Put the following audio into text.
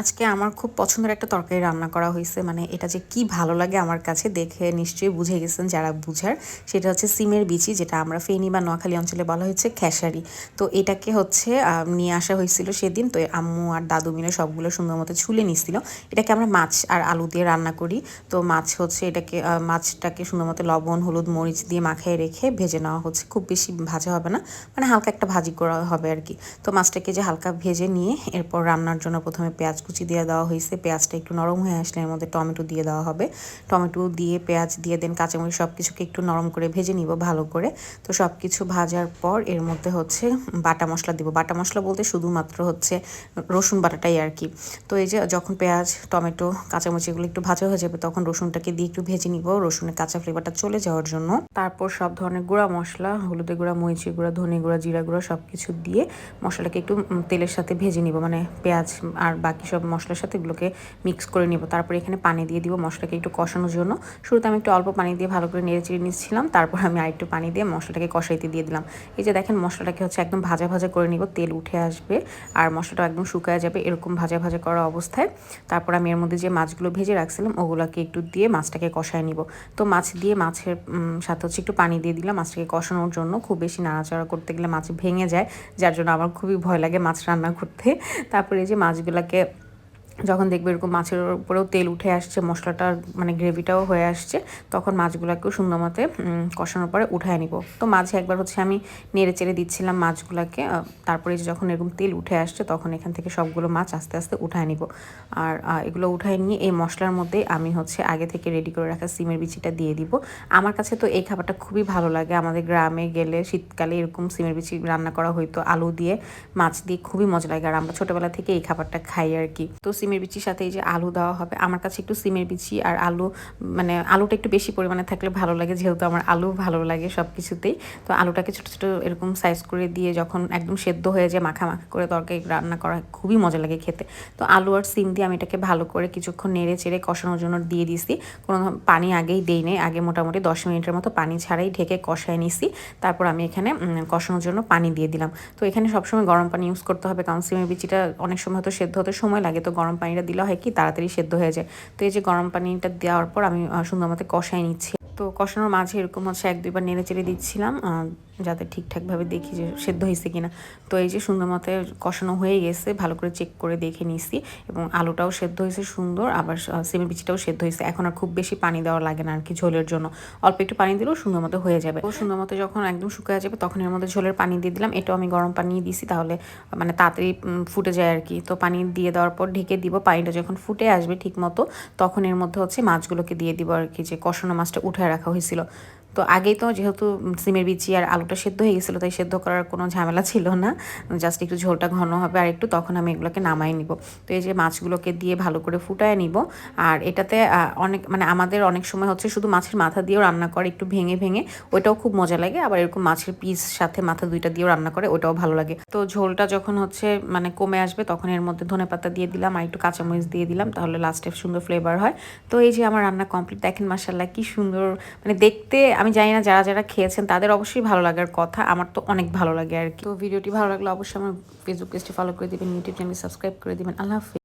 আজকে আমার খুব পছন্দের একটা তরকারি রান্না করা হয়েছে। মানে এটা যে কি ভালো লাগে আমার কাছে দেখে নিশ্চয়ই বুঝে গেছেন যারা বুঝার। সেটা হচ্ছে সিমের বিচি, যেটা আমরা ফেনি বা নোয়াখালী অঞ্চলে বলা হচ্ছে খেসারি। তো এটাকে হচ্ছে নিয়ে আসা হয়েছিল সেদিন। তো আম্মু আর দাদু মিলে সবগুলো সুন্দর মতো ছুলে নিছিল। এটাকে আমরা মাছ আর আলু দিয়ে রান্না করি। তো মাছ হচ্ছে এটাকে মাছটাকে সুন্দর মতো লবণ, হলুদ, মরিচ দিয়ে মাখায় রেখে ভেজে নেওয়া হচ্ছে। খুব বেশি ভাজা হবে না। মানে হালকা একটা ভাজি করা হবে আর কি তো মাছটাকে যে হালকা ভেজে নিয়ে এরপর রান্নার জন্য প্রথমে পেঁয়াজ কুচি দিয়ে দেওয়া হয়েছে, পেঁয়াজটা একটু নরম হয়ে আসলে এর মধ্যে টমেটো দিয়ে দেওয়া হবে। টমেটো দিয়ে পেঁয়াজ দিয়ে দেন, কাঁচামরিচ সব কিছুকে একটু নরম করে ভেজে নিব ভালো করে। তো সব কিছু ভাজার পর এর মধ্যে হচ্ছে বাটা মশলা দিব। বাটা মশলা বলতে শুধুমাত্র হচ্ছে রসুন বাটাটাই আর কি। তো এই যে যখন পেঁয়াজ, টমেটো, কাঁচামরিচ এগুলো একটু ভাজা হয়ে যাবে তখন রসুনটাকে দিয়ে একটু ভেজে নিব। রসুনের কাঁচা ফ্লেভারটা চলে যাওয়ার জন্য। তারপর সব ধরনের গুঁড়া মশলা, হলুদের গুঁড়া, মরিচের গুঁড়া, ধনে গুঁড়া, জিরা গুঁড়া সব কিছু দিয়ে মশলাকে একটু তেলের সাথে ভেজে নিব। মানে পেঁয়াজ আর বাকি সব মশলার সাথে এগুলোকে মিক্স করে নিব। তারপর এখানে পানি দিয়ে দিব মশলাকে একটু কষানোর জন্য। শুরুতে আমি একটু অল্প পানি দিয়ে ভালো করে নেড়ে চেড়ে নিচ্ছিলাম, তারপর আমি আরেকটু পানি দিয়ে মশলাটাকে কষাইতে দিয়ে দিলাম। এই যে দেখেন মশলাটাকে হচ্ছে একদম ভাজা ভাজা করে নিব, তেল উঠে আসবে আর মশলাটা একদম শুকায় যাবে এরকম ভাজা ভাজা করা অবস্থায়। তারপর আমি এর মধ্যে যে মাছগুলো ভেজে রাখছিলাম, ওগুলোকে একটু দিয়ে মাছটাকে কষায় নিব। তো মাছ দিয়ে মাছের সাথে হচ্ছে একটু পানি দিয়ে দিলাম মাছটাকে কষানোর জন্য। খুব বেশি নাড়াচাড়া করতে গেলে মাছ ভেঙে যায়, যার জন্য আমার খুবই ভয় লাগে মাছ রান্না করতে। তারপরে যে মাছগুলোকে যখন দেখবে এরকম মাছের উপরেও তেল উঠে আসছে মশলাটা মানে গ্রেভিটাও হয়ে আসছে, তখন মাছগুলোকেও সুন্দর মতে কষানোর পরে উঠায় নিব। তো মাঝে একবার হচ্ছে আমি নেড়ে চেড়ে দিচ্ছিলাম মাছগুলোকে তারপরে যখন এরকম তেল উঠে আসছে, তখন এখান থেকে সবগুলো মাছ আস্তে আস্তে উঠায় নিব। আর এগুলো উঠায় নিয়ে এই মশলার মধ্যে আমি হচ্ছে আগে থেকে রেডি করে রাখা সিমের বিচিটা দিয়ে দিব। আমার কাছে তো এই খাবারটা খুবই ভালো লাগে। আমাদের গ্রামে গেলে শীতকালে এরকম সিমের বিচি রান্না করা হইতো, আলু দিয়ে মাছ দিয়ে খুবই মজা লাগে। আর আমরা ছোটোবেলা থেকে এই খাবারটা খাই আর কি। তো সিমের বিচির সাথে এই যে আলু দেওয়া হবে, আমার কাছে একটু সিমের বিচি আর আলু মানে আলুটা একটু বেশি পরিমাণে থাকলে ভালো লাগে, যেহেতু আমার আলু ভালো লাগে সব কিছুতেই তো আলুটাকে ছোটো ছোটো এরকম সাইজ করে দিয়ে যখন একদম সেদ্ধ হয়ে যায়, মাখা মাখা করে তরকারি রান্না করা খুবই মজা লাগে খেতে। তো আলু আর সিম দিয়ে আমি এটাকে ভালো করে কিছুক্ষণ নেড়ে চেড়ে কষানোর জন্য দিয়ে দিছি কোনো পানি আগেই দেই নেই আগে মোটামুটি দশ মিনিটের মতো পানি ছাড়াই ঢেকে কষায় নিছি। তারপর আমি এখানে কষানোর জন্য পানি দিয়ে দিলাম। তো এখানে সবসময় গরম পানি ইউজ করতে হবে, কারণ সিমের বিচিটা অনেক সময় হয়তো সেদ্ধ হতে সময় লাগে, তো গরম পানিটা দিলে হয় কি, তাড়াতাড়ি সেদ্ধ হয়ে যায়। তো এই যে গরম পানিটা দেওয়ার পর আমি সুন্দর মতো কষাই নিচ্ছি। তো কষানোর মাঝে এরকম হচ্ছে এক দুইবার নেড়ে চেড়ে দিচ্ছিলাম যাতে ঠিকঠাকভাবে দেখি যে সেদ্ধ হয়েছে কিনা। তো এই যে সুন্দর মতো কষানো হয়ে গেছে, ভালো করে চেক করে দেখে নিছি এবং আলুটাও সেদ্ধ হয়েছে সুন্দর, আবার সিমের বিচিটাও সেদ্ধ হয়েছে। এখন আর খুব বেশি পানি দেওয়া লাগে না আর কি ঝোলের জন্য। অল্প একটু পানি দিলেও সুন্দর মতো হয়ে যাবে। ও সুন্দর মতো যখন একদম শুকিয়ে যাবে তখন এর মধ্যে ঝোলের পানি দিয়ে দিলাম। এটাও আমি গরম পানি দিছি তাহলে মানে তাড়াতাড়ি ফুটে যায় আর কি তো পানি দিয়ে দেওয়ার পর ঢেকে দিব। পানিটা যখন ফুটে আসবে ঠিক মতো তখন এর মধ্যে হচ্ছে মাছগুলোকে দিয়ে দিব আর কি যে কষানো মাছটা উঠে রাখা হয়েছিল। তো আগেই তো যেহেতু সিমের বিচি আর আলুটা সেদ্ধ হয়ে গেছিল, তাই সেদ্ধ করার কোনো ঝামেলা ছিল না। জাস্ট একটু ঝোলটা ঘন হবে আর একটু তখন আমি এগুলোকে নামাই নিব। তো এই যে মাছগুলোকে দিয়ে ভালো করে ফুটায় নিব। আর এটাতে অনেক মানে আমাদের অনেক সময় হচ্ছে শুধু মাছের মাথা দিয়েও রান্না করে, একটু ভেঙে ভেঙে। ওইটাও খুব মজা লাগে, আবার এরকম মাছের পিস সাথে মাথা দুইটা দিয়েও রান্না করে ওটাও ভালো লাগে। তো ঝোলটা যখন হচ্ছে মানে কমে আসবে, তখন এর মধ্যে ধনে পাতা দিয়ে দিলাম আর একটু কাঁচামরিচ দিয়ে দিলাম, তাহলে লাস্টে সুন্দর ফ্লেভার হয়। তো এই যে আমার রান্না কমপ্লিট দেখেন মাসাল্লাহ কি সুন্দর মানে দেখতে আমি জানি না যারা যারা খেয়েছেন, তাদের অবশ্যই ভালো লাগার কথা। আমার তো অনেক ভালো লাগে আর কি। তো ভিডিওটি ভালো লাগলে অবশ্যই আমার ফেসবুক পেজটি ফলো করে দেবেন ইউটিউব চ্যানেল সাবস্ক্রাইব করে দেবেন। আল্লাহ